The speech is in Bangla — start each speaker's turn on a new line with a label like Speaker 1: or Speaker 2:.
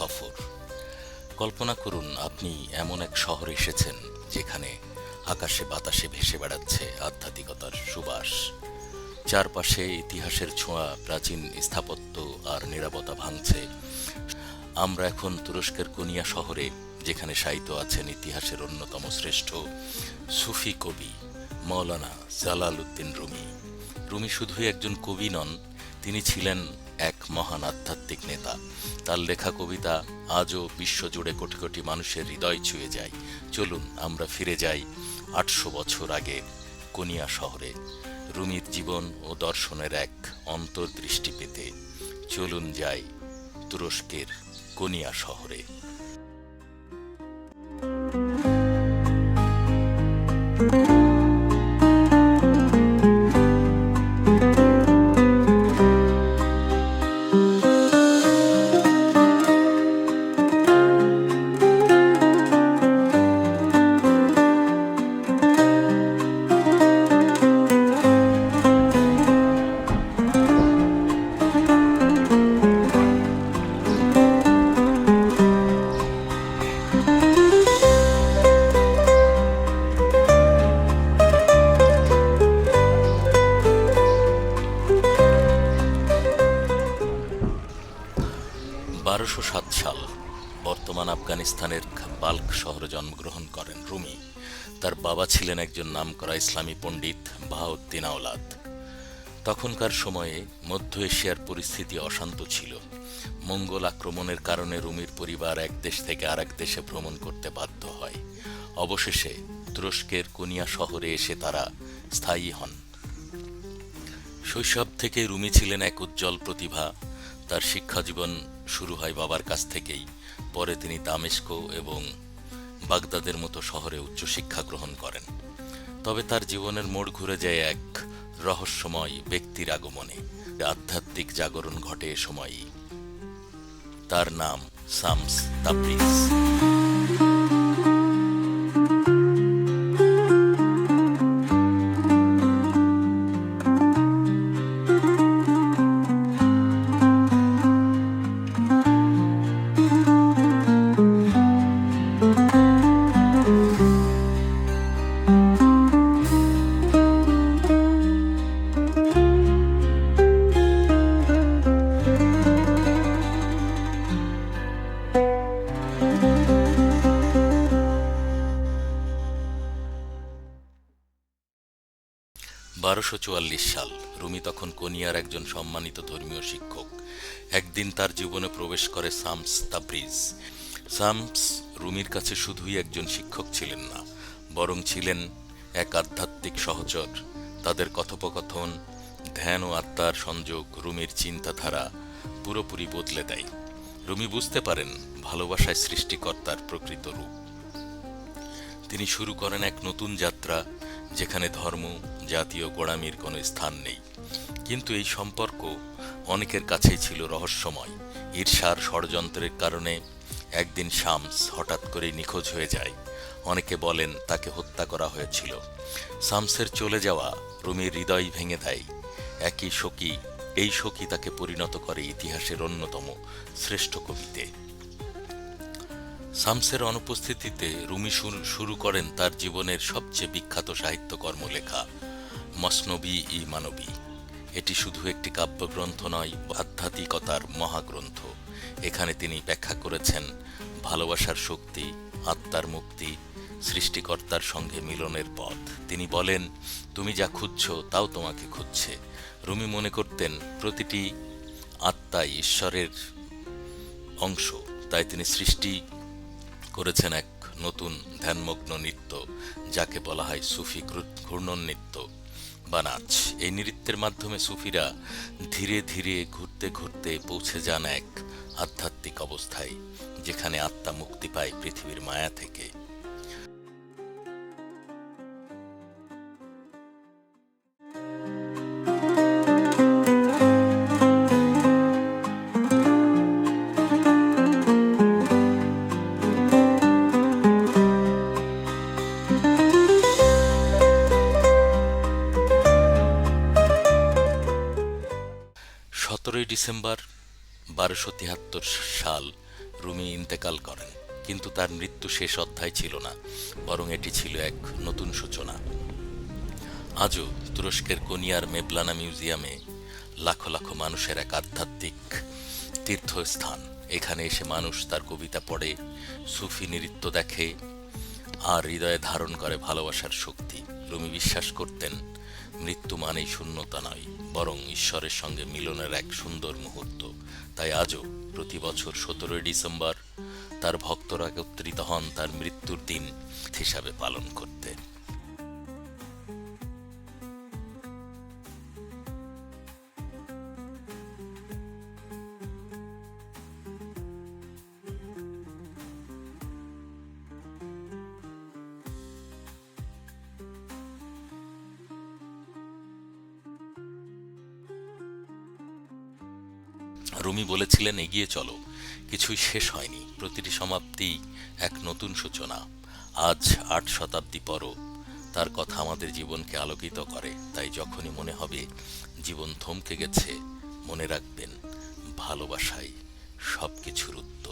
Speaker 1: সফর। কল্পনা করুন, আপনি এমন এক শহরে এসেছেন যেখানে আকাশে বাতাসে ভেসে বেড়াচ্ছে আধ্যাত্মিকতার সুবাস। চারপাশে ইতিহাসের ছোঁয়া, প্রাচীন স্থাপত্য আর নিরাপত্তা ভাঙছে। আমরা এখন তুরস্কের কোনিয়া শহরে, যেখানে সাহিত্য আছেন ইতিহাসের অন্যতম শ্রেষ্ঠ সুফি কবি মৌলানা জালাল উদ্দিন রুমি। রুমি শুধুই একজন কবি নন, তিনি ছিলেন এক মহান আধ্যাত্মিক নেতা। তার লেখা কবিতা আজও বিশ্বজুড়ে কোটি কোটি মানুষের হৃদয় ছুঁয়ে যায়। চলুন, আমরা ফিরে যাই আটশো বছর আগে কোনিয়া শহরে। রুমির জীবন ও দর্শনের এক অন্তর্দৃষ্টি পেতে চলুন যাই তুরস্কের কোনিয়া শহরে। বর্তমান আফগানিস্তানের বাল্ক শহরে জন্মগ্রহণ করেন রুমি। তার বাবা ছিলেন একজন নামকরা ইসলামী পণ্ডিত বাহাউদ্দিন আওলাদ। তখনকার সময়ে মধ্য এশিয়ার পরিস্থিতি অশান্ত ছিল। মঙ্গল আক্রমণের কারণে রুমির পরিবার এক দেশ থেকে আরেক দেশে ভ্রমণ করতে বাধ্য হয়। অবশেষে তুরস্কের কুনিয়া শহরে এসে তারা স্থায়ী হন। শৈশব থেকে রুমি ছিলেন এক উজ্জ্বল প্রতিভা তার শিক্ষা জীবন শুরু হয় বাবার কাছ থেকেই। পরে তিনি দামেস্ক এবং বাগদাদের মতো শহরে উচ্চশিক্ষা গ্রহণ করেন। তবে তার জীবনের মোড় ঘুরে যায় এক রহস্যময় ব্যক্তির আগমনে। আধ্যাত্মিক জাগরণ ঘটে এ সময়ই। তার নাম সামস তাবরিজ বারোশো চুয়াল্লিশ সাল রুমি তখন কোনিয়ার একজন সম্মানিত ধর্মীয় শিক্ষক। একদিন তার জীবনে প্রবেশ করে সামস তাব্রিজ। সামস রুমির কাছে শুধুই একজন শিক্ষক ছিলেন না, বরং ছিলেন এক আধ্যাত্মিক সহচর। তাদের কথোপকথন, ধ্যান ও আত্মার সংযোগ রুমির চিন্তাধারা পুরোপুরি বদলে দেয়। রুমি বুঝতে পারেন ভালোবাসায় সৃষ্টিকর্তার প্রকৃত রূপ। তিনি শুরু করেন এক নতুন যাত্রা যেখানে ধর্ম জাতীয় গোড়ামির কোনো স্থান নেই। কিন্তু এই সম্পর্ক অনেকের কাছেই ছিল রহস্যময়। ঈর্ষার ষড়যন্ত্রের কারণে একদিন শামস হঠাৎ করে নিখোঁজ হয়ে যায়। অনেকে বলেন তাকে হত্যা করা হয়েছিল। শামসের চলে যাওয়া রুমির হৃদয় ভেঙে দেয়। একই শোকী এই শোকই তাকে পরিণত করে ইতিহাসের অন্যতম শ্রেষ্ঠ কবিতে। শামসের অনুপস্থিতিতে রুমি শুরু- শুরু করেন তার জীবনের সবচেয়ে বিখ্যাত সাহিত্যকর্ম লেখা মসনবী ই মানবী। এটি শুধু একটি কাব্যগ্রন্থ নয়, আধ্যাত্মিকতার মহাগ্রন্থ। এখানে তিনি ব্যাখ্যা করেছেন ভালোবাসার শক্তি, আত্মার মুক্তি, সৃষ্টিকর্তার সঙ্গে মিলনের পথ। তিনি বলেন, তুমি যা খুঁজছ, তাও তোমাকে খুঁজছে। রুমি মনে করতেন, প্রতিটি আত্মাই ঈশ্বরের অংশ। তাই তিনি সৃষ্টি করেছেন এক নতুন ধ্যানমগ্ন নৃত্য, যাকে বলা হয় সুফি ঘূর্ণন নৃত্য বা নাচ এই নৃত্যের মাধ্যমে সুফিরা ধীরে ধীরে ঘুরতে ঘুরতে পৌঁছে যান এক আধ্যাত্মিক অবস্থায়, যেখানে আত্মা মুক্তি পায় পৃথিবীর মায়া থেকে। ডিসেম্বর বারোশো তিয়াত্তর সাল রুমি ইন্তেকাল করেন, কিন্তু তার মৃত্যু শেষ অধ্যায় ছিল না, বরং এটি ছিল এক নতুন সূচনা। আজও তুরস্কের কোনিয়ার মেবলানা মিউজিয়ামে লাখো লাখো মানুষের এক আধ্যাত্মিক তীর্থস্থান। এখানে এসে মানুষ তার কবিতা পড়ে, সুফি নৃত্য দেখে, আর হৃদয়ে ধারণ করে ভালোবাসার শক্তি। রুমি বিশ্বাস করতেন মৃত্যু মানেই শূন্যতা নয়, বরং ঈশ্বরের সঙ্গে মিলনের এক সুন্দর মুহূর্ত। তাই আজও প্রতি বছর সতেরোই ডিসেম্বর তার ভক্তরা একত্রিত হন তার মৃত্যুর দিন হিসাবে পালন করতে। রুমি বলেছিলেন, এগিয়ে চলো। কিছুই শেষ হয়নি। প্রতিটি সমাপ্তি এক নতুন সূচনা। আজ আট শতাব্দী পর তার কথা আমাদের জীবনকে আলোকিত করে। তাই যখনই মনে হবে, জীবন থমকে গেছে, মনে রাখবেন, ভালোবাসাই সব কিছুর উত্তর।